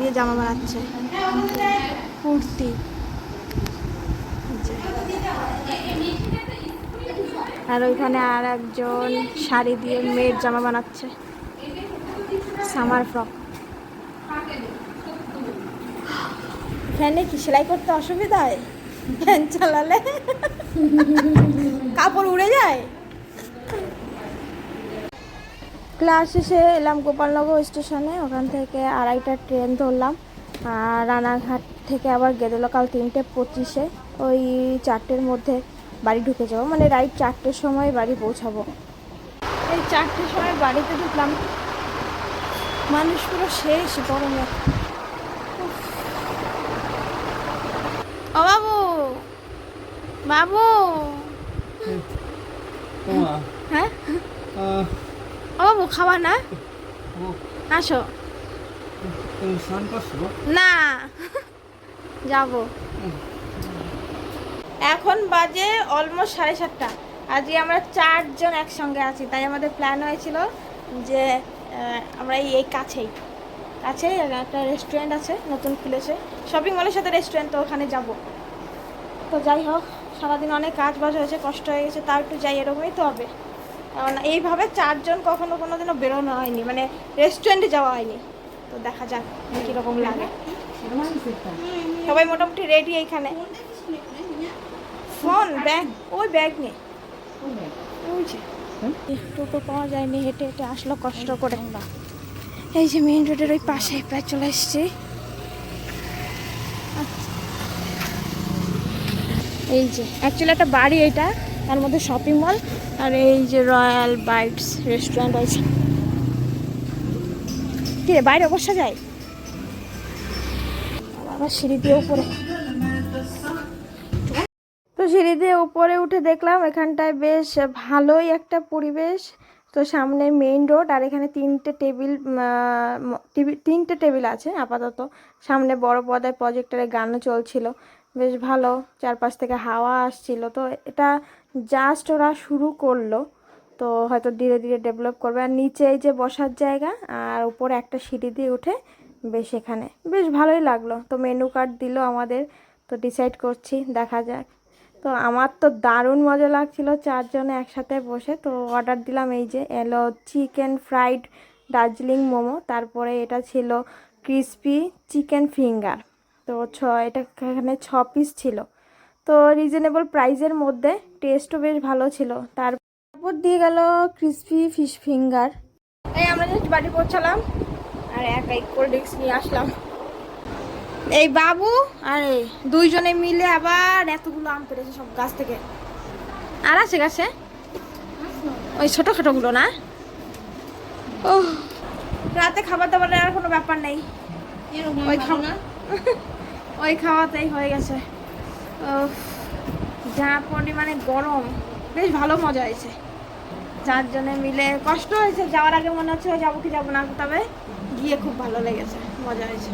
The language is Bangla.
দিয়ে জামা বানাচ্ছে। কুর্তি। আর ওইখানে আর একজন শাড়ি দিয়ে মেয়ের জামা বানাচ্ছে। সামার ফ্রক ফ্যানে কি সেলাই করতে অসুবিধা হয় ফ্যান চালালে? কাপড় উড়ে যায়? ক্লাস শেষে এলাম গোপালনগর স্টেশনে ওখান থেকে আড়াইটা ট্রেন ধরলাম। আর রানাঘাট থেকে আবার গেদে লোকাল তিনটে পঁচিশে। ওই চারটের মধ্যে বাড়ি ঢুকে যাব। মানে রাইট চারটের সময় বাড়ি পৌঁছাবো। এই চারটের সময় বাড়িতে ঢুকলাম। মানুষ পুরো শেষ গরমে। ও বাবু! বাবু! হ্যাঁ? ও বাবু খাওয়া না? আসো। না। যাব। এখন বাজে অলমোস্ট সাড়ে সাতটা। আজকে আমরা চারজন একসঙ্গে আছি তাই আমাদের প্ল্যান হয়েছিল যে আমরা এই কাছেই। কাছেই একটা রেস্টুরেন্ট আছে নতুন খুলেছে। শপিং মলের সাথে রেস্টুরেন্ট তো ওখানে যাব। তো যাই হোক সারাদিন অনেক কাজ বাজ হয়েছে কষ্ট হয়ে গেছে তাও একটু যাই এরকমই তো হবে। এইভাবে চারজন কখনো কোনো দিনও বেরোনো হয়নি মানে রেস্টুরেন্টে যাওয়া হয়নি। তো দেখা যাক কীরকম লাগে। সবাই মোটামুটি রেডি এইখানে। ফোন, ব্যাগ, ওই ব্যাগ নেই টোটো পাওয়া যায়নি, হেঁটে হেঁটে আসলো কষ্ট করে। এই যে মেইন রোডের ওই পাশে, প্রায় চলে এসছি। এই যে অ্যাকচুয়ালি একটা বাড়ি এটা তার মধ্যে শপিং মল আর এই যে রয়্যাল বাইটস রেস্টুরেন্ট আছে। কি রে, বাইরে বসা যায় আবার সিঁড়ি দিয়ে উপরে। তো সিঁড়ি দিয়ে উপরে উঠে দেখলাম এখানটায় বেশ ভালোই একটা পরিবেশ। তো সামনে মেইন রোড আর এখানে তিনটে টেবিল তিনটে টেবিল আছে আপাতত। সামনে বড় পর্দায় প্রজেক্টরে গানও চলছিল। বেশ ভালো। চারপাশ থেকে হাওয়া আসছিল। তো এটা জাস্ট ওরা শুরু করল। তো হয়তো ধীরে ধীরে ডেভেলপ করবে। আর নিচে এই যে বসার জায়গা, আর উপরে একটা সিঁড়ি দিয়ে উঠে বেশ এখানে। বেশ ভালোই লাগল। তো মেনু কার্ড দিল আমাদের। তো ডিসাইড করছি, দেখা যাক। তো আমার তো দারুণ মজা লাগছিল চারজনে একসাথে বসে। তো অর্ডার দিলাম এই যে, এলো চিকেন ফ্রাইড দার্জিলিং মোমো। তারপরে এটা ছিল ক্রিসপি চিকেন ফিঙ্গার তো ছ এটা এখানে ছ পিস ছিল। তো রিজনেবল প্রাইজের মধ্যে টেস্টও বেশ ভালো ছিল। তারপর দিয়ে গেল ক্রিসপি ফিশ ফিঙ্গার এই আমরা জাস্ট বাড়ি পৌঁছালাম। আর এক এক কোল্ড ড্রিঙ্কস নিয়ে আসলাম। এই বাবু আর এই দুইজনে মিলে আবার এতগুলো আম পেড়েছে সব গাছ থেকে। আর আছে গাছে? ওই ছোটোখাটোগুলো না? ও রাতে খাবার দাবারের আর কোনো ব্যাপার নেই। ওই ওই খাওয়াতেই হয়ে গেছে। যা পরিমাণে গরম, বেশ ভালো মজা হয়েছে। চারজনে মিলে কষ্ট হয়েছে, যাওয়ার আগে মনে হচ্ছে যাব কি যাব না, তবে গিয়ে খুব ভালো লেগেছে, মজা হয়েছে।